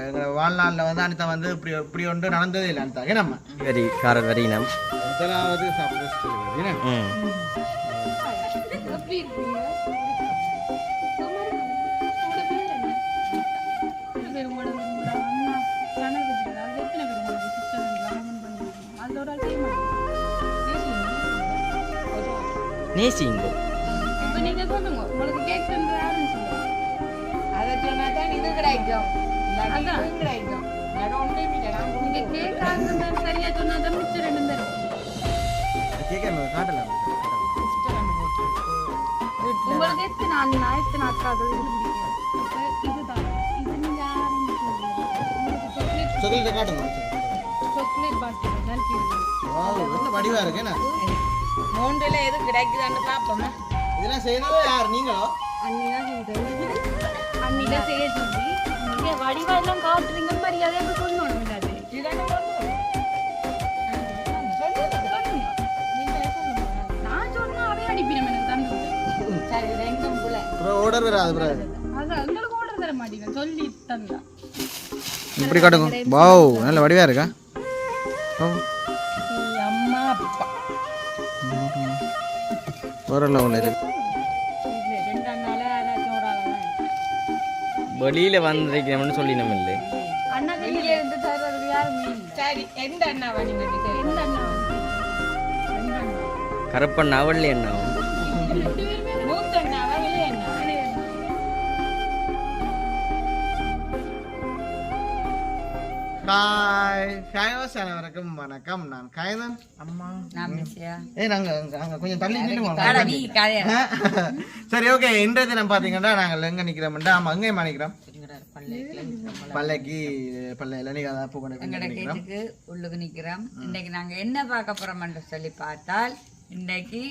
எங்க வாழ்நாளில் வந்து அனிதா வந்து இப்படி இப்படி ஒன்று நடந்ததே இல்லை அனிதா. நம்ம? வரி காரல் வரினம் முதலாவது சர்ப்ரைஸ் டெலிவரி என்ன? ம். எப்படி இருக்கீங்க உங்க பேர் என்ன எத்தனை பேர் உங்களோட உங்களோட அம்மா கணவர் வீட்டுல அது எத்தனை பேர் உங்களோட சிஸ்டர் ராமன் பண்ணிருக்கீங்க அதுல ஒரு ஆள் செய்ய மாட்டேங்க நேசிங்கோ இப்போ நீங்க சொல்லுங்க உங்களுக்கு யாருன்னு சொல்லுங்க. அதை சொன்னாதான் இது கிடைக்கும். உங்களுக்கு எத்தனை அண்ணா எத்தனை அக்காக்கள் அப்ப இதுதான் இது நீங்க சாக்லேட் காட்டுங்க. சாக்லேட் பாட்டில் நல்கி வாவ், என்ன வடிவா இருக்கு. என்ன? மூன்றுல எது கிடைக்குதான்னு பார்ப்போமா. இதெல்லாம் செய்யறது யார்? நீங்களோ? அண்ணிதான் செஞ்சது அண்ணிதான் செய்ய சொல்லி. நீங்க வடிவா எல்லாம் காட்டுறீங்க மரியாதையாக சொல்லணும் இல்லாது நான் சொன்னா அவே அனுப்பிடும் எனக்கு தந்து சரி ரெண்டும் புல. ப்ரோ ஆர்டர் வராது ப்ரோ. அதான் உங்களுக்கு ஆர்டர் தர மாட்டேங்க சொல்லி தந்தா. இப்படி காட்டுங்க. வாவ் நல்ல வடிவா இருக்கா? அம்மா அப்பா. ஒரு லெவல் இருக்கு. வெளியில் வந்திருக்கிறோம்னு சொல்லி நம்ம இல்லை அண்ணா வெளியில இருந்து தர்றது இல்லை. சரி எந்த அண்ணாவா நீங்க எந்த அண்ணா கருப்பண்ணா வெள்ளை எண்ணாவும் ஹாய் ஹாயோஸ் அனைவருக்கும் வணக்கம். நான் காயதன் அம்மா. ஏ நாங்க அங்க- கொஞ்சம் தள்ளி நின்று சரி ஓகே. இன்றைய தினம் பாத்தீங்கன்னா நாங்கள் எங்க நிக்கிறோம்டா ஆமா அங்கே நிக்கிறோம். பல்லைக்கு பல்லையில நீங்க அதான் பூ கொண்டு நிக்கிறோம். கேட்டுக்கு உள்ளுக்கு நிக்கிறோம். இன்னைக்கு நாங்க என்ன பார்க்க போறோம்னு சொல்லி பார்த்தால் இன்னைக்கு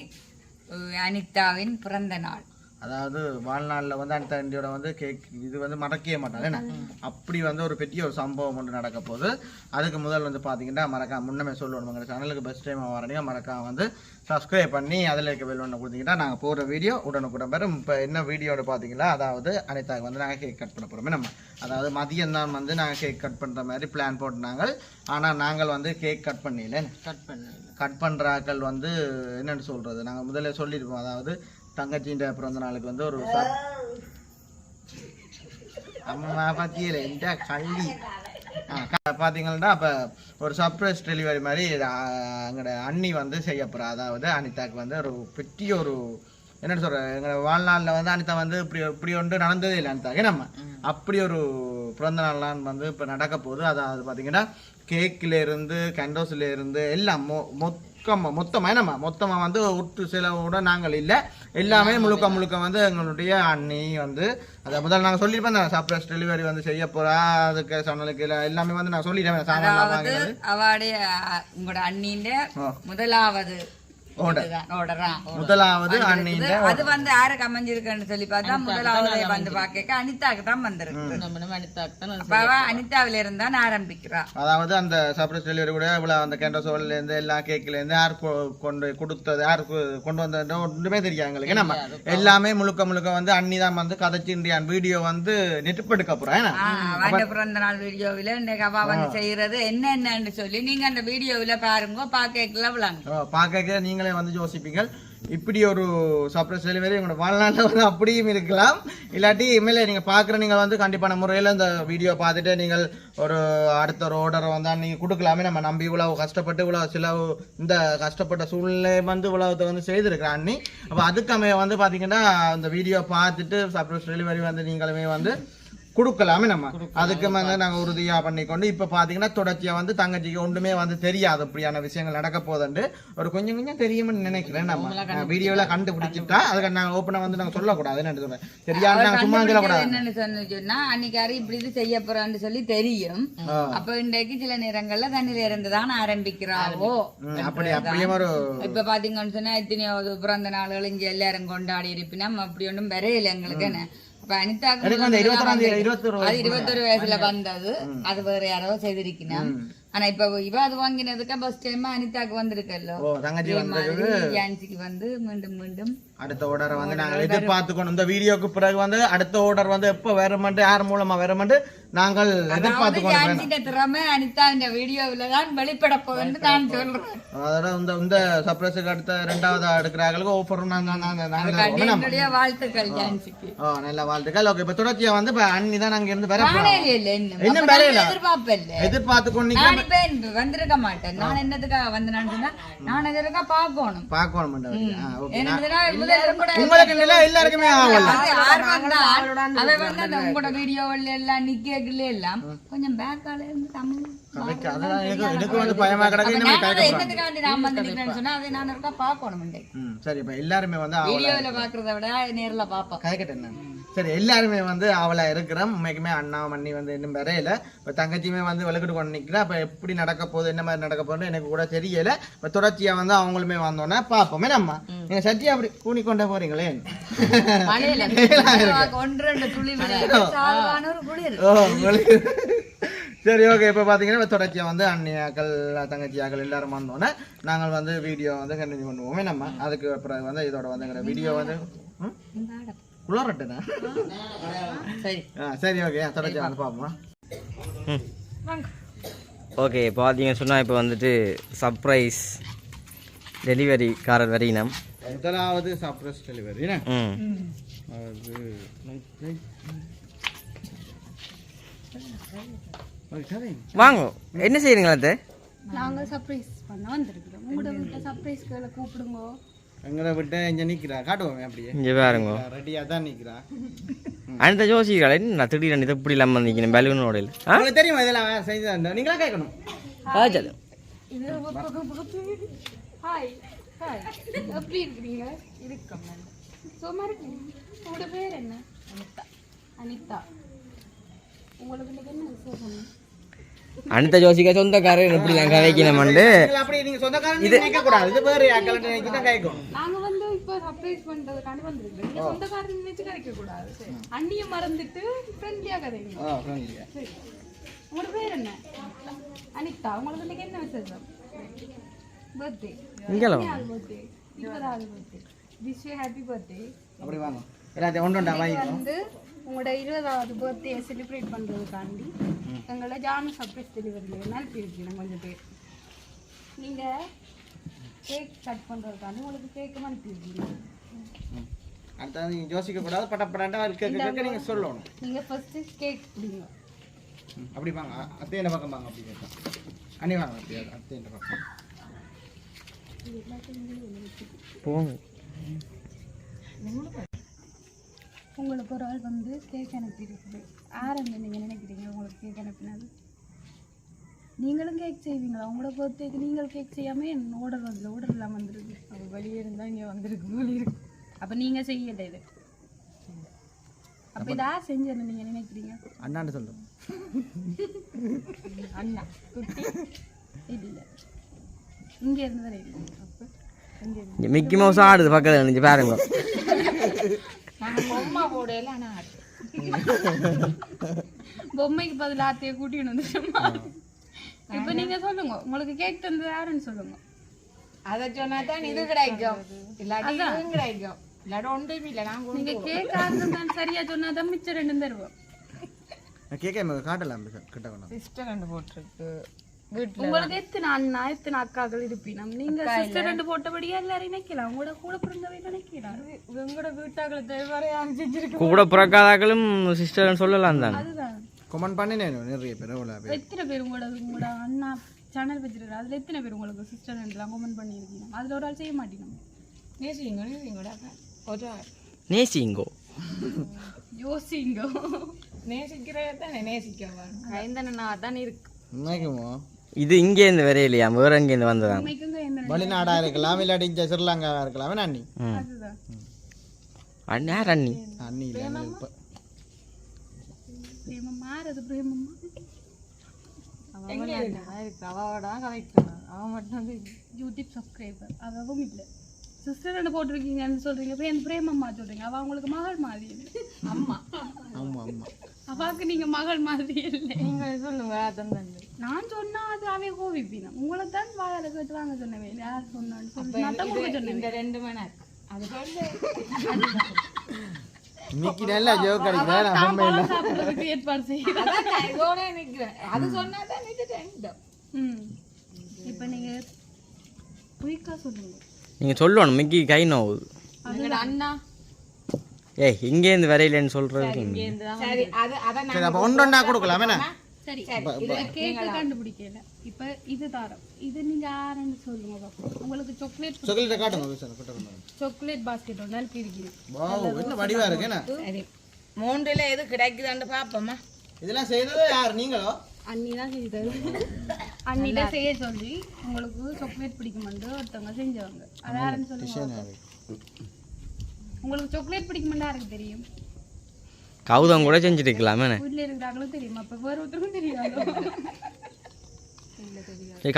அனிதாவின் பிறந்த நாள். அதாவது வாழ்நாளில் வந்து அந்த தண்டியோட வந்து கேக் இது வந்து மறக்கவே மாட்டாங்க. என்ன? அப்படி வந்து ஒரு பெரிய ஒரு சம்பவம் ஒன்று நடக்க போகுது. அதுக்கு முதல் வந்து பார்த்தீங்கன்னா மறக்காம முன்னமே சொல்லணும் உங்கள் சேனலுக்கு பெஸ்ட் டைம் வரீங்க மறக்காம வந்து சப்ஸ்கிரைப் பண்ணி அதில் இருக்க பெல் ஒன்று கொடுத்தீங்கன்னா நாங்கள் போடுற வீடியோ உடனுக்குடன் வரும் இப்போ என்ன வீடியோன்னு பார்த்தீங்களா அதாவது அனிதாக்கு வந்து நாங்கள் கேக் கட் பண்ண போகிறோமே நம்ம அதாவது மதியம் தான் வந்து நாங்கள் கேக் கட் பண்ணுற மாதிரி பிளான் போட்டுனாங்க ஆனால் நாங்கள் வந்து கேக் கட் பண்ணல. கட் பண்ண கட் பண்ணுறாக்கள் வந்து என்னன்னு சொல்கிறது நாங்கள் முதல்ல சொல்லியிருப்போம் அதாவது தங்கச்சின்ற பிறந்த நாளுக்கு வந்து ஒரு அம்மா பத்தியில எந்த கள்ளி. பாத்தீங்கன்னா அப்ப ஒரு சர்ப்ரைஸ் டெலிவரி மாதிரி எங்களோட அண்ணி வந்து செய்ய போறா. அதாவது அனிதாக்கு வந்து ஒரு பெரிய ஒரு என்னன்னு சொல்ற எங்க வாழ்நாளில் வந்து அனிதா வந்து இப்படி இப்படி ஒன்று நடந்ததே இல்லை அனிதாக்கு நம்ம அப்படி ஒரு பிறந்த நாள்லாம் வந்து இப்போ நடக்க போகுது. அதாவது பார்த்தீங்கன்னா கேக்கில் இருந்து கண்டோஸ்ல இருந்து எல்லாம் மொ மொத்தமாக மொத்தமாக என்னம்மா? மொத்தமாக வந்து ஒட்டு செலவோட நாங்கள் இல்லை. எல்லாமே முழுக்க முழுக்க வந்து எங்களுடைய அண்ணி வந்து அதை முதல்ல நாங்கள் சொல்லியிருப்போம் அந்த சர்ப்ரைஸ் டெலிவரி வந்து செய்ய போறா அதுக்கு சொன்னலுக்கு எல்லாம் எல்லாமே வந்து நான் சொல்லிட்டேன் சாமான் அவாடைய உங்களோட அண்ணின்ற ஆ. முதலாவது முதலாவது அது வந்து யாருக்கு அமைஞ்சிருக்குன்னு சொல்லி பார்த்தா முதலாவது வந்து பாக்க அனிதாக்கு தான் வந்திருக்கு அனிதாவில இருந்தான் ஆரம்பிக்கிறா. அதாவது அந்த சர்ப்ரைஸ் டெலிவரி கூட இவ்வளவு அந்த கேண்டோசோல்ல இருந்து எல்லா கேக்ல இருந்து யார் கொண்டு கொடுத்தது யார் கொண்டு வந்தது ஒன்றுமே தெரியாது எங்களுக்கு. நம்ம எல்லாமே முழுக்க முழுக்க வந்து அண்ணி தான் வந்து கதைச்சின்றியான். வீடியோ வந்து நெட்டுப்படுக்க போறேன் என்ன? பிறந்த நாள் வீடியோவில இன்னைக்கு அவ வந்து செய்யறது என்னென்னு சொல்லி நீங்க அந்த வீடியோவில பாருங்க பாக்கல விளாங்க ஓ, பார்க்க நீங்களே வந்து யோசிப்பீங்க. இப்படி ஒரு சர்ப்ரைஸ் டெலிவரி உங்களோட வாழ்நாளில் வந்து அப்படியும் இருக்கலாம். இல்லாட்டி இனிமேல் நீங்கள் பார்க்குற நீங்கள் வந்து கண்டிப்பான முறையில் இந்த வீடியோ பார்த்துட்டு நீங்கள் ஒரு அடுத்த ஒரு ஆர்டரை வந்தால் நீங்கள் கொடுக்கலாமே. நம்ம நம்பி இவ்வளவு கஷ்டப்பட்டு இவ்வளவு சில இந்த கஷ்டப்பட்ட சூழ்நிலை வந்து இவ்வளோத்தை வந்து செய்திருக்கிறேன் அண்ணி. அப்போ அதுக்கமே வந்து பார்த்தீங்கன்னா அந்த வீடியோ பார்த்துட்டு சர்ப்ரைஸ் டெலிவரி வந்து நீங்களுமே வந்து கொடுக்கலாமே நம்ம. அதுக்கு வந்து நாங்க உறுதியா பண்ணிக்கொண்டு இப்ப பாத்தீங்கன்னா தொடர்ச்சியா வந்து தங்கச்சிக்கு ஒன்றுமே வந்து தெரியாது அப்படியான விஷயங்கள் நடக்க போதுண்டு ஒரு கொஞ்சம் கொஞ்சம் தெரியும்னு நினைக்கிறேன் நம்ம. வீடியோல கண்டுபிடிச்சிட்டா அதுக்கு நாங்க ஓப்பனா வந்து நாங்க சொல்லக்கூடாது. என்ன தெரியாது நாங்க சும்மா சொல்லக்கூடாது என்னன்னு சொன்னு அன்னைக்காரு இப்படி இது செய்ய போறான்னு சொல்லி தெரியும். அப்ப இன்றைக்கு சில நேரங்கள்ல தண்ணில இருந்து தான் ஆரம்பிக்கிறாவோ. அப்படி அப்படியே ஒரு இப்ப பாத்தீங்கன்னு சொன்னா எத்தனையாவது பிறந்த நாள்கள் இங்க எல்லாரும் கொண்டாடி இருப்பினோம் அப்படி ஒன்றும் வரையில எங்களுக்கு என்ன? இருபத்தொரு வயசுல வந்தது அது வேற யாரோ செய்திருக்கணும் ஆனா இப்ப இவ அது வாங்கினதுக்கு ஃபர்ஸ்ட் டைம் அனிதாக்கு வந்திருக்கല്ലോ ஓ தங்கச்சி இதே வந்து மாதிரி ஜான்சிக்கு வந்து மீண்டும் மீண்டும் அடுத்த ஆர்டரை வந்து நாங்க எதிர்பார்த்துக்கணும். இந்த வீடியோக்கு பிறகு வந்து அடுத்த ஆர்டர் வந்து எப்போ வருமெண்டு யார் மூலமா வருமெண்டு நாங்கள் எதிர்பார்த்து கொண்டு ஜான்சிட்ட திறமை அனிதாவின் வீடியோவில் தான் வெளிப்பட போகுதுன்னு நான் சொல்றேன். அதோட இந்த இந்த சர்ப்ரைஸுக்கு அடுத்த ரெண்டாவது எடுக்கிறாங்களுக்கு ஓஃபர் நாங்க நாங்க நாங்க தருவோம். நம்ம என்னுடைய வாழ்த்துக்கள் ஜான்சிக்கு ஓ நல்ல வாழ்த்துக்கள். ஓகே இப்போ தொடர்ச்சியா வந்து இப்போ அண்ணி தான் அங்க இருந்து வர இன்னும். வரையில? நான் எதிர்பார்ப்பேன் எதிர்பார்த்து கொண்டு நான் இப்ப இந்த வந்திருக்க மாட்டேன். நான் என்னதுக்காக வந்தேன்னு நான் எதிர்க்க பார்க்கணும். பார்க்கணும் உங்களுக்கு நிலை எல்லாருக்குமே ஆகல அது ஆர்வம் தான். அவ வந்து அந்த உங்களோட வீடியோவில் எல்லாம் நிக்கல எல்லாம் கொஞ்சம் பேக்கால இருந்து தமிழ் எனக்கு எனக்கு வந்து பயமா கிடக்கு. அப்ப இன்னும் நான் அதை கேட்க என்னத்துக்காண்டி நான் வந்து நிக்கிறேன்னு சொன்னா அதை நான் இருக்கா பார்க்கணும் ம் சரி இப்போ எல்லாருமே வந்து வீடியோல பாக்குறத விட நேர்ல பாப்போம் நான். சரி எல்லாருமே வந்து அவளா இருக்கிறோம். உண்மைக்குமே அண்ணா மண்ணி வந்து இன்னும் வரையில. இப்போ தங்கச்சியுமே வந்து விளக்கிட்டு கொண்டு நிற்கிறா அப்போ எப்படி நடக்க போகுது என்ன மாதிரி நடக்க போகுதுன்னு எனக்கு கூட தெரியல. இப்போ தொடர்ச்சியா வந்து அவங்களுமே வந்தோன்னே பார்ப்போமே நம்ம. நீங்க சத்தியா அப்படி கூணி கொண்டே போறீங்களே? ஒன்று ரெண்டு துளி ஓ சரி ஓகே இப்போ பார்த்தீங்கன்னா இப்ப தொடர்ச்சியா வந்து அண்ணியாக்கள் தங்கச்சியாக்கள் எல்லாரும் வந்தோன்னே நாங்கள் வந்து வீடியோ வந்து கண்டினியூ பண்ணுவோமே நம்ம. அதுக்கு அப்புறம் வந்து இதோட வந்து வீடியோ வந்து ம்? உளறட்டுண்ணா சரி. ஆ சரி ஓகே தொடர்ச்சியா வந்து பார்ப்போம். ஓகே பார்த்தீங்கன்னு சொன்னால் இப்போ வந்துட்டு சர்ப்ரைஸ் டெலிவரி காரர் வரையினம் முதலாவது சர்ப்ரைஸ் டெலிவரி அது. வாங்க. என்ன செய்கிறீங்களா அது நாங்க சர்ப்ரைஸ் பண்ண வந்திருக்கிறோம். உங்களோட வீட்டை சர்ப்ரைஸ்களை கூப்பிடுங்க. எங்களை விட்டு இங்க நிக்கிறா. காட்டுவோமே அப்படியே. இங்கே பாருங்க. ரெடியா தான் நிக்கிறா. அந்த ஜோசிகள் என்ன திடீர்னு இது இப்படி இல்லாமல் நிற்கணும் பலூனோட ஆ? உங்களுக்கு தெரியுமா இதெல்லாம் செஞ்சு நீங்களா கேட்கணும். ஆச்சது இது ஹாய் ஹாய் எப்படி இருக்கிறீங்க? இருக்கோம் சும்மா இருக்கீங்க. உங்களோட பேர் என்ன? அனிதா. அனிதா. உங்களுக்கு என்ன விசேஷம்? அனிதா ஜோசிக்கா சொந்தக்காரர் எப்படி நான் கதைக்கணும்ண்டு இது வேற அக்கலட்டு நினைச்சு தான் கேட்கும் நாங்க வந்து இப்போ சர்ப்ரைஸ் பண்றதுக்காண்டி வந்திருக்கோம். நீங்க சொந்தக்காரன் நினைச்சு கிடைக்க கூடாது அண்ணிய மறந்துட்டு ஃப்ரெண்ட்லியா கதைங்க. ஆ ஃப்ரெண்ட்லியா சரி. உங்களோட பேர் என்ன? அனிதா உங்களுக்கு இன்னைக்கு என்ன விசேஷம்? பர்த்டே இங்கெல்லாம் பர்த்டே இருபதாவது பர்த்டே விஷ் ஹாப்பி பர்த்டே அப்படி வாங்க. எல்லாத்தையும் ஒன்று ஒன்றா வாங்கிக்கோ. வந்து உங்களோட இருபதாவது பர்த்டே செலிப்ரேட் பண்றதுக்காண்டி எங்களை ஜானு சர்ப்ரைஸ் டெலிவரியில் அனுப்பியிருக்கீங்க கொஞ்சம் பேர். நீங்க கேக் கட் பண்றதுக்காண்டி உங்களுக்கு கேக்கும் அனுப்பியிருக்கீங்க அடுத்தது நீங்க யோசிக்க கூடாது பட்டப்படாட்டா கேட்க கேட்க நீங்க சொல்லணும். நீங்க ஃபர்ஸ்ட் கேக் பிடிங்க அப்படி வாங்க. அ- அத்தையின் பக்கம் வாங்க அப்படி கேட்கலாம் அண்ணி வாங்க அப்படி அத்தையின் பக்கம்? போங்க. உங்களுக்கு ஒரு ஆள் வந்து கேக் அனுப்பியிருக்குது. யாருன்னு நீங்கள் நினைக்கிறீங்க உங்களுக்கு கேக் அனுப்பினது? நீங்களும் கேக் செய்வீங்களா? உங்களோட பர்த்டேக்கு நீங்கள் கேக் செய்யாமல் என் ஓடர் வந்து ஓடர் இல்லாமல் வந்துருக்கு. அப்போ வெளியே இருந்தால் இங்கே வந்திருக்கு இருக்கு. அப்போ நீங்கள் செய்யலை இது. அப்போ இதா செஞ்சேன்னு நீங்கள் நினைக்கிறீங்க? அண்ணாண்டு சொல்லுங்க அண்ணா குட்டி. இல்லை. இங்கே இருந்து இல்லை. இங்க மிக்கி மவுஸ் ஆடுது பக்கத்தில் நினைச்சு பாருங்க. பொம்மைக்கு பதில் ஆத்தையை கூட்டின்னு வந்துட்டோமா இப்போ நீங்கள் சொல்லுங்க. உங்களுக்கு கேக் தந்தது யாருன்னு சொல்லுங்க. அதை சொன்னா தான் இது கிடைக்கும். இல்லாட்டி இதுவும் கிடைக்கும். இல்லாட்டி ஒன்றும் இல்லை. நாங்கள் நீங்க கேக் ஆரம்பம் தான் சரியா சொன்னா தான் மிச்சம் ரெண்டும் தருவோம். கேட்க காட்டலாம். கிட்ட சிஸ்டர் ரெண்டு போட்டிருக்கு. உங்களுக்கு எத்தனை அண்ணா எத்தனை அக்காக்கள் இருப்பினம்? நீங்க சிஸ்டர் ரெண்டு போட்டபடியே எல்லாரும் நினைக்கலாம். உங்களோட கூட பிறந்தவை நினைக்கலாம் உங்களோட வீட்டாக்களை செஞ்சிருக்க கூட பிறக்காதாக்களும் சிஸ்டர்னு சொல்லலாம் தானே? அதுதான். கமெண்ட் பண்ணினேன் நிறைய பேர் எத்தனை பேர் உங்களோட உங்களோட அண்ணா சேனல் வச்சிருக்காரு? அதுல எத்தனை பேர் உங்களுக்கு சிஸ்டர் ரெண்டுலாம் கமெண்ட் பண்ணியிருக்கீங்க? அதுல ஒரு ஆள் செய்ய மாட்டீங்க. நேசிங்க நேசிங்கடா நேசிங்கோ. யோசிங்க. நேசிக்கிறத தானே நேசிக்க கைந்தனா தான் இருக்கு. உண்மைக்குமோ இது இங்கேருந்து வரையிலையா வேற உண்மைக்குங்க எந்த வெளிநாடா இருக்கலாம் இல்லாட்டி இங்க ஸ்ரீலங்காவா இருக்கலாம் அண்ணி? அண்ணி யார் அண்ணி? அண்ணி இல்லை இப்போ. அவன் மட்டும் யூடியூப் சப்ஸ்கிரைபர் அவவும் இல்லை. சிஸ்டர் ரெண்டு போட்டிருக்கீங்கன்னு சொல்றீங்க. அப்புறம் என் பிரேமம்மா சொல்றீங்க. அவ உங்களுக்கு மகள் மாதிரி அம்மா. ஆமா ஆமா. அவாக்கு நீங்க மகள் மாதிரி இல்லை. நீங்க சொல்லுங்க அதான் நான் சொன்னா அது அவை கோவிப்பினம் உங்களை தான் வாழை கேட்டு வாங்க சொன்னவேன் யார் சொன்னான்னு சொல்லி இந்த ரெண்டு மணி நேரம். அது இன்னைக்கு நல்லா ஜோக் அடிக்கிறேன் நான் உண்மையில சாப்பிடுறதுக்கு ஏற்பாடு செய்யலாம் அதான் இதோட நிக்கிறேன். அது சொன்னாதான் நின்றுட்டேன் ம். இப்போ நீங்க குயிக்கா சொல்லுங்க. நீங்கள் சொல்லணும் மிக்கி கை நோவுது அண்ணா. ஏய் இங்கேருந்து வரையிலன்னு சொல்கிறது சரி அது அதை சரி அப்போ ஒன்று ஒன்றா கொடுக்கலாம் என்ன? சரி கேக்கு கண்டுபிடிக்கல. இப்போ இது தாரம். இது நீங்க யாருன்னு சொல்லுங்க பாப்போம். உங்களுக்கு சாக்லேட் பாஸ்கெட் ஒன்று இருக்குது வாவ் என்ன வடிவா இருக்கு மூன்றுல எது கிடைக்குதான்னு பாப்போமா? இதெல்லாம் செய்தது யார் நீங்களோ? அண்ணி தான் அண்ணிட்ட செய்ய சொல்லி உங்களுக்கு சாக்லேட் பிடிக்குமென்று ஒருத்தவங்க செஞ்சவங்க. அது யாருன்னு சொல்லுங்க உங்களுக்கு சாக்லேட் பிடிக்குமென்னு யாருக்கு தெரியும்? கௌதம் கூட செஞ்சுட்டு இருக்கலாமே வீட்டில் இருக்கிறாங்களும் தெரியும்? அப்போ வேற ஒருத்தருக்கும் தெரியாது?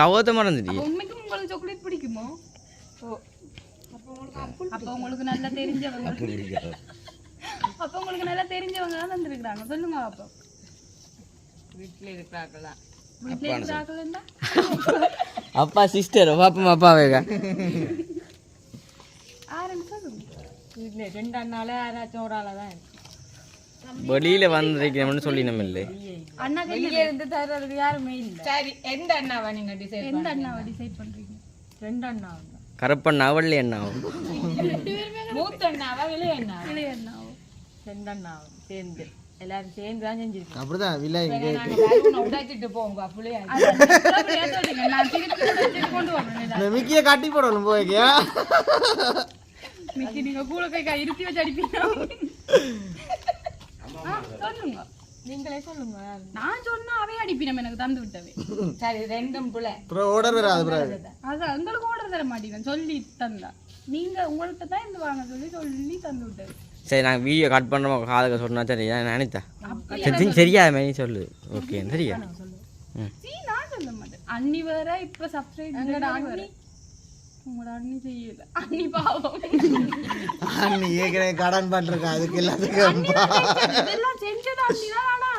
கௌதம் மறந்துட்டி உண்மைக்கும் உங்களுக்கு சாக்லேட் பிடிக்குமோ? அப்போ உங்களுக்கு நல்லா தெரிஞ்சவங்க. அப்போ உங்களுக்கு நல்லா தெரிஞ்சவங்க தான் வந்திருக்கிறாங்க. சொல்லுங்க அப்போ. வீட்டுல அப்பா சிஸ்டர் பாப்பா அப்பா வேக ரெண்டு அண்ணால யாராச்சும் ஒரு தான் வெளியில வந்திருக்கிறோம்னு சொல்லி நம்ம இல்லை அண்ணா வெளியே இருந்து தர்றதுக்கு யாருமே இல்லை. சரி எந்த அண்ணாவை நீங்க டிசைட் எந்த அண்ணாவை டிசைட் பண்றீங்க? ரெண்டு அண்ணா கருப்பண்ணா வெள்ளை அண்ணாவும். மூத்த அண்ணாவா இளைய அண்ணாவா? இளைய அண்ணாவோ ரெண்டு அண்ணாவும் சேர்ந்து. எல்லாரும் சேர்ந்து தான் செஞ்சிருக்கோம். அப்படிதான் விலை உடைச்சிட்டு போங்க அப்படியே அது அப்படியே சொல்றீங்க நான் திருப்பி திருப்பி கொண்டு வரணும் இந்த மிக்கியை கட்டி போடணும் போய்க்கியா? மிக்கி நீங்க கூட கை கை இருத்தி வச்சு அடிப்பீங்க. சொல்லுங்க. நீங்களே சொல்லுங்க. நான் சொன்னா அவே அடிப்பினம் எனக்கு தந்து விட்டவே. சரி ரெண்டும் பிள்ளை. அப்புறம் ஆர்டர் வராது பிறகு. அதான் உங்களுக்கு ஓர்டர் தர மாட்டேங்க சொல்லி தந்தா. நீங்க உங்கள்கிட்ட தான் இந்த வாங்க சொல்லி சொல்லி தந்து விட்டது. சரி நாங்கள் வீடியோ கட் பண்ணுறோம் காதுக சொன்னா சரி நான் நினைத்தா சரி சரியா? மேனி சொல்லு. ஓகே சரியா அண்ணி வேற இப்ப சப்ஸ்கிரைப் அண்ணி? ஏற்கனவே கடன் அதுக்கு எல்லாத்துக்கும் இதெல்லாம் செஞ்சது அண்ணி தான் ஆனா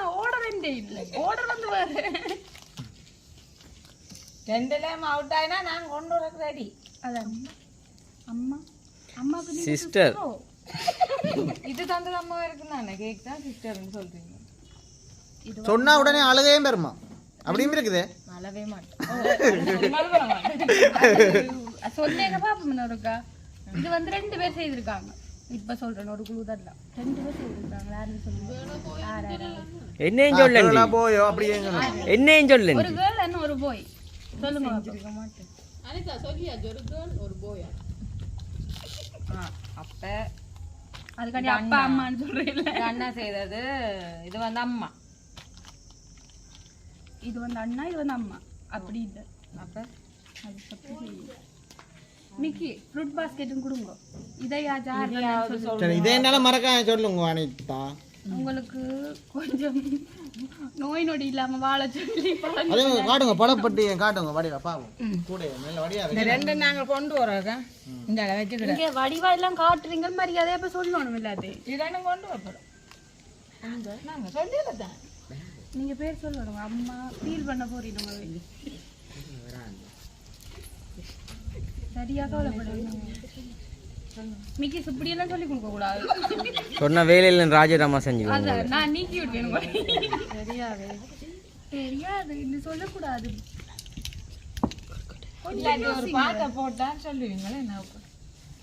இல்லை. வந்து வேற. ரெண்டுலயும் அவுட் ஆயினா நான் கொண்டு வரக்கு ரெடி அதான் அம்மா. sister-ஓ? இது தந்தது அம்மா இருக்கு தானே? கேக் தான் சிஸ்டர்னு சொல்றீங்க. சொன்னா உடனே அழுகையும் பெருமா? அப்படியும் இருக்குது. நல்லாவே மாட்டேன். சொன்னேங்க பாப்போம் ஒருக்கா இது வந்து ரெண்டு பேர் செய்திருக்காங்க. இப்ப சொல்றேன் ஒரு குழு தான் ரெண்டு பேர் செய்திருக்காங்க யாருன்னு சொல்லுங்க. யார் யார் யார்? என்னையும் நான் போயோ அப்படியே. என்னையும் சொல்லண்டி ஒரு கேர்ள் என்ன ஒரு போய் சொல்லுங்க பாப்போம். ஆ, அப்ப அதுக்காண்டி அப்பா அம்மான்னு சொல்றேன் அண்ணா செய்தது. இது வந்து அம்மா. இது வந்து அண்ணா இது வந்து அம்மா. அப்படி இல்லை. அப்ப? அது தப்பு செய்யுது மிக்கி ஃப்ரூட் பாஸ்கெட்டும் கொடுங்க. இதை யார் சரி இதே என்னால மறக்காம சொல்லுங்க அனிதா உங்களுக்கு கொஞ்சம் நோய் நொடி இல்லாம வாழ சொல்லி அதே மாதிரி காட்டுங்க படப்பட்டி காட்டுங்க வடிவா பாவம். கூட நல்ல வடிவா இந்த ரெண்டு நாங்க கொண்டு வரோங்க இந்த அளவு வச்சுக்கிறேன். இங்க வடிவா எல்லாம் காட்டுறீங்க மரியாதையா இப்ப சொல்லணும் இல்லாது இதெல்லாம் கொண்டு வரப்போறோம் நாங்க சொல்லிடத்தான் நீங்க பேர் சொல்லணும். அம்மா ஃபீல் பண்ண போறீங்க சரியா கவலைப்படுங்க மிக்கி இப்படி எல்லாம் சொல்லி கொடுக்க கூடாது சொன்ன வேலையில் ராஜராமா அத நான் நீக்கி விடுவேன் தெரியாது தெரியாது இது சொல்லக்கூடாது ஒரு பாட்டை போட்டா சொல்லுவீங்களே என்ன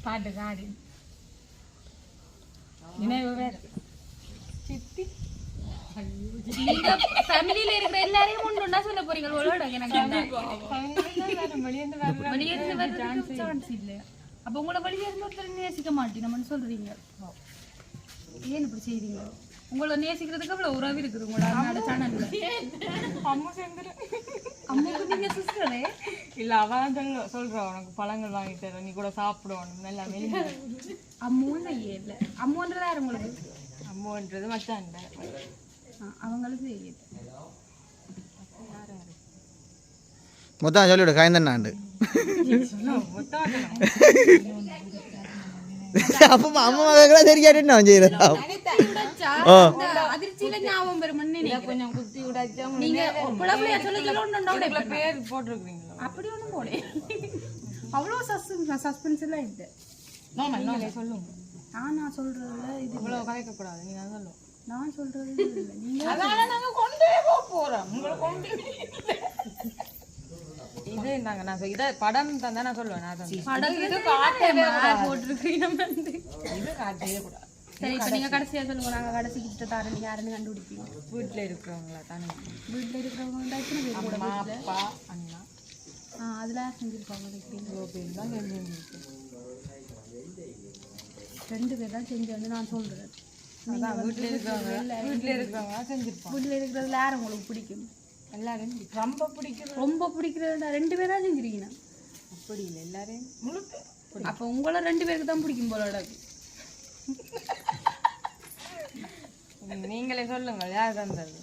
பாட்டு காடி நினைவு வேற சித்தி நீங்க ஃபேமிலில இருக்கிற எல்லாரையும் ஒண்ணுன்னா சொல்ல போறீங்க எனக்கு வெளியே சான்ஸ் இல்ல அப்ப உங்களை வெளியே இருந்து ஒருத்தர் நேசிக்க மாட்டேன் சொல்றீங்க? ஏன் இப்படி செய்றீங்க? உங்களை நேசிக்கிறதுக்கு அவ்வளவு உறவு இருக்குது உங்களோட அண்ணாட சேனல்ல அம்மா சேர்ந்துரு. அம்மாவுக்கு நீங்க சிஸ்டரே? இல்ல அவன் சொல்ல சொல்றா உனக்கு பழங்கள் வாங்கி தரேன். நீ கூட சாப்பிடணும் நல்லா வெளியே அம்மாவும் இல்ல. அம்மான்றது யார் உங்களுக்கு? அம்மான்றது மச்சான் செய்யுது மொத்தம் சொல்லிவிடு காய்ந்தண்ணாண்டு. அப்போ அம்மா கூட தெரியாட்டு நான் செய்யறதா அவ்வளோ சஸ்பென்ஸ் சஸ்பென்ஸ் எல்லாம் இல்லை. சொல்லுங்க. நான் நான் சொல்றதுல இது இவ்வளோ கலைக்க கூடாது நீங்க அதை சொல்லும் நான் சொல்றது இல்லை. நீங்க அதனால நாங்க கொண்டே போக போறோம். உங்களை கொண்டு நான் இதை படம் தான் நான் சொல்லுவேன் நான் தான் படம் இது காட்டவே கூடாது. போட்டிருக்கீங்க வந்து. இது காட்டவே கூடாது. சரி இப்போ நீங்க கடைசியா சொல்லுங்க நாங்க கடைசி கிட்ட தரேன் யாருன்னு கண்டுபிடிப்பீங்க. வீட்டுல இருக்கிறவங்கள தானே? வீட்டில் இருக்கிறவங்க வந்து எத்தனை பேர் கூட அம்மா வீட்டில் அப்பா அண்ணா. ஆ அதில் யார் செஞ்சிருப்பாங்க வைக்கிறீங்க இவ்வளோ பேர் தான் செஞ்சுருக்கு ரெண்டு பேர் தான் செஞ்சு வந்து நான் சொல்றேன். அதான் வீட்டுல இருக்கிறவங்க வீட்டுல இருக்கிறவங்க செஞ்சிருப்பாங்க. வீட்டில் இருக்கிறதுல யார் உங்களுக்கு பிடிக்கும்? எல்லாரும் ரொம்ப பிடிக்கிறது. ரொம்ப பிடிக்கிறது ரெண்டு பேர் தான் செஞ்சிருக்கீங்க அப்படி இல்லை எல்லாரையும். முழு அப்போ உங்களை ரெண்டு பேருக்கு தான் பிடிக்கும் போல இருக்கு. நீங்களே சொல்லுங்க யார் தந்தது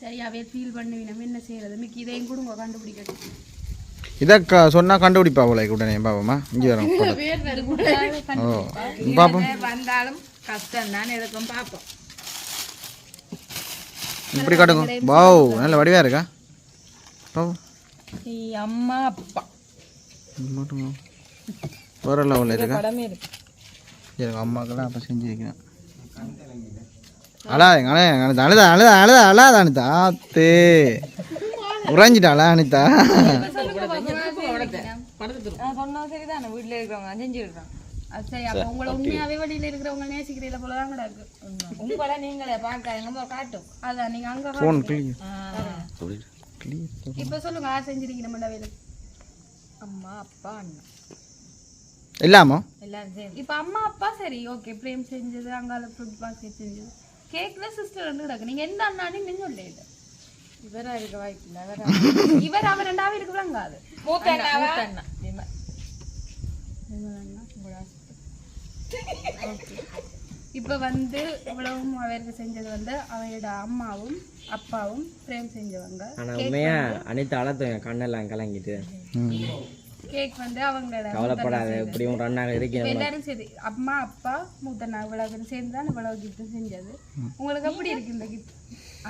சரி அவைய ஃபீல் பண்ணுவீங்க என்ன செய்யறது? மிக்கி இதையும் கொடுங்க கண்டுபிடிக்கணும் இதை க சொன்னால் கண்டுபிடிப்பா போல உடனே பாப்போமா இங்கே வரோம் ஓ பாப்போம் வந்தாலும் கஷ்டம் தான் இருக்கும் பார்ப்போம் இப்படி காட்டுங்க. வாவ் நல்ல வடிவா இருக்கா? அம்மா அப்பா. மட்டும் வேற லெவலில் இருக்கா? சரி அம்மாக்கெல்லாம் அப்போ செஞ்சுருக்கிறேன் அழாதுங்க அழாது அழுதா அழுதா அழுதா அழாத அனிதா. ஆத்து. உறைஞ்சிட்டாளா அனிதா? சொன்னா சரிதானே. வீட்டுல இருக்கிறவங்க செஞ்சிருக்காங்க அது சரி அப்போ உங்களை உண்மையாவே வழியில இருக்கிறவங்க நேசிக்கிறீங்களா போல தான் உங்களை நீங்களே பார்க்காதீங்க காட்டும் அதான் நீங்க அங்க இப்ப சொல்லுங்க யார் செஞ்சிருக்கீங்க மண்டவையில் அம்மா அப்பா அண்ணா. எல்லாரும் இப்ப அம்மா அப்பா சரி. ஓகே பிரேம் செஞ்சது அங்கால பாஸ்கெட் செஞ்சது. கேக்ல சிஸ்டர் ரெண்டு கிடக்கு. நீங்க எந்த அண்ணானு நீங்க சொல்ல இல்லை இவரா இருக்க வாய்ப்பு இல்லை இவர் அவன் ரெண்டாவது இருக்கு விளங்காது. மூத்த அண்ணா மூத்த அண்ணா. இவன். இப்ப வந்து இவ்வளவும் அவருக்கு செஞ்சது வந்து அவையோட அம்மாவும் அப்பாவும் பிரேம் செஞ்சவங்க. ஆனால் உண்மையாக அனிதா அழத்துங்க கண்ணெல்லாம் கலங்கிட்டு. கேக் வந்து அவங்களோட கவலைப்படாத இப்படியும் ரன்னாக இப்ப இருக்கேன் எல்லாரும் சரி அம்மா அப்பா மூத்தண்ணா இவ்வளவு சேர்ந்து தான் இவ்வளவு கிஃப்ட் செஞ்சது. உங்களுக்கு எப்படி இருக்கு இந்த கிஃப்ட்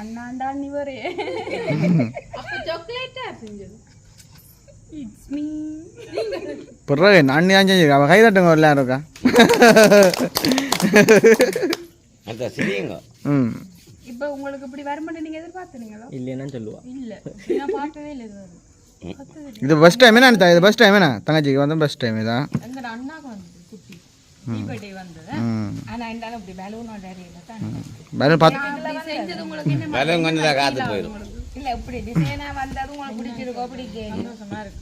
அண்ணாண்டா நீ வரே அப்ப சாக்லேட்டா செஞ்சது? இட்ஸ் மீ பிறகு நான் அவள் கை தட்டுங்க எல்லாரும் இருக்கா? அந்த சரிங்க ம். இப்ப உங்களுக்கு இப்படி வருமானம் நீங்க எதிர்பார்த்துனீங்களோ இல்லைன்னா சொல்லுவா. இல்ல. நான் பார்க்கவே இல்லை இது. இது ஃபஸ்ட் டைம் என்ன இது ஃபஸ்ட் டைம் என்ன? தங்கச்சிக்கு வந்து ஃபஸ்ட் டைம் இதான் எங்க அண்ணாக்கு வந்தது குட்டி. தீபட்டை வந்தது. ம். ஆனா இருந்தாலும் இப்படி பலூனோட அறையில தான் பார்த்து செஞ்சது உங்களுக்கு என்ன இல்ல இப்படி டிசைனா வந்தது உங்களுக்கு பிடிச்சிருக்கோ பிடிக்க. சந்தோஷமா இருக்கு.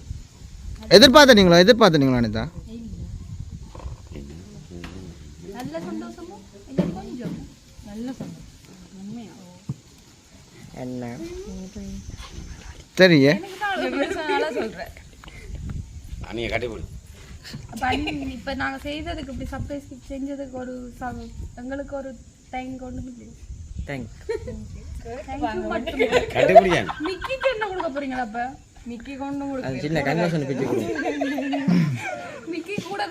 எதிர்பார்த்தனீங்களா எதிர்பார்த்தனீங்களா அனிதா நல்ல சந்தோஷமோ இல்லை கொஞ்சம் நல்ல சந்தோஷம் உண்மையா என்ன? சரிங்க சொல்றேன் அப்ப அண்ணி, இப்ப நாங்க செய்ததுக்கு இப்படி சர்ப்ரைஸ் செஞ்சதுக்கு ஒரு எங்களுக்கு ஒரு டைம் கொண்டு தேங்க்ஸ் மிக்கிக்கு என்ன கொடுக்க போறீங்களா அப்ப? மிக்கி கொண்டு கொடு அது சின்ன கன்வர்ஷன் பிச்சு கொடுங்க.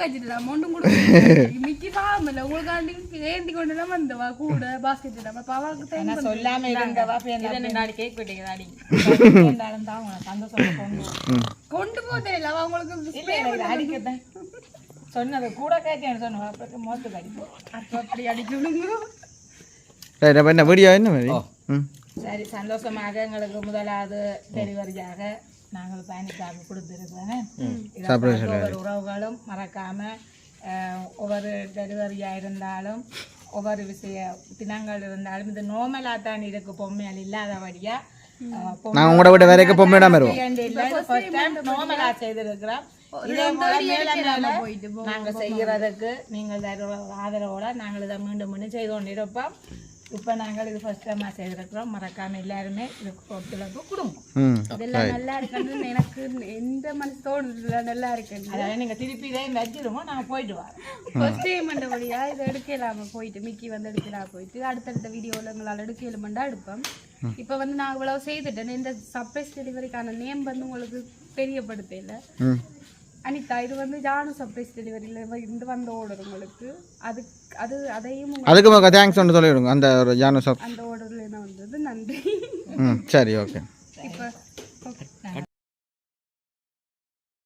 மிக்கி கூட கழிச்சிட்டு மொண்டும் கூட மிக்கி பாவமில்ல உங்களுக்காண்டி ஏந்தி கொண்டு தான் வந்தவா கூட பாஸ்கெட் இல்லாம பாவாக்கு டைம் சொல்லாம இருந்தவா இது நாடி கேக் சந்தோஷமா கொண்டு போதே இல்ல அவ உங்களுக்கு இல்ல இல்ல இது அடிக்கத்தான் சொன்னது கூட கேட்டேன்னு சொன்னோம் அப்புறம் மோத்து அடிப்போம் அப்ப அப்படி அடிக்கணுங்க என்ன வீடியோ என்ன சரி சந்தோஷமாக எங்களுக்கு முதலாவது டெலிவரியாக நாங்கள் பயணிக்காக கொடுத்துருக்கிறேன் ஒவ்வொரு உறவுகளும் மறக்காம அஹ், ஒவ்வொரு டெலிவரியாக இருந்தாலும் ஒவ்வொரு விஷய தினங்கள் இருந்தாலும் இது நோமலாக தான் இருக்கு பொம்மையால் இல்லாதபடியா அஹ், பொம்மை- நாங்கள் உங்களோட விட வேற பொம்மை இடாம நாங்க செய்யறதுக்கு நீங்கள் தருற ஆதரவோட நாங்கள் இதை மீண்டும் மீண்டும் செய்து கொண்டிருப்போம். இப்ப நாங்கள் இது ஃபர்ஸ்ட் டைமா செய்திருக்கிறோம். மறக்காம எல்லாருமே இதுக்கு ஒத்துழைப்பு கொடுங்க. இதெல்லாம் நல்லா இருக்குன்னு எனக்கு எந்த மனசு தோணுது நல்லா இருக்குன்னு அதாவது நீங்க திருப்பி இதையும் வச்சிருவோம் நாங்க போயிட்டு வரோம். ஃபர்ஸ்ட் டைம் மண்டபடியா இதை எடுக்கலாம போயிட்டு மிக்கி வந்து எடுக்கலாம் போயிட்டு அடுத்தடுத்த வீடியோவில் எங்களால் எடுக்கலுமெண்டா எடுப்போம். இப்போ வந்து நான் இவ்வளவு செய்துட்டேன் இந்த சர்ப்ரைஸ் டெலிவரிக்கான நேம் வந்து உங்களுக்கு தெரியப்படுத்தல. ம். அனிதா இது வந்து ஜானு சர்ப்ரைஸ் டெலிவரியில் இருந்து வந்த ஆர்டர் உங்களுக்கு. அது அது அதையும் அதுக்கு தேங்க்ஸ் ஒன்று சொல்லிவிடுங்க. அந்த ஒரு ஜானு சாப் அந்த ஆர்டர்ல தான் வந்தது. நன்றி. ம் சரி ஓகே இப்போ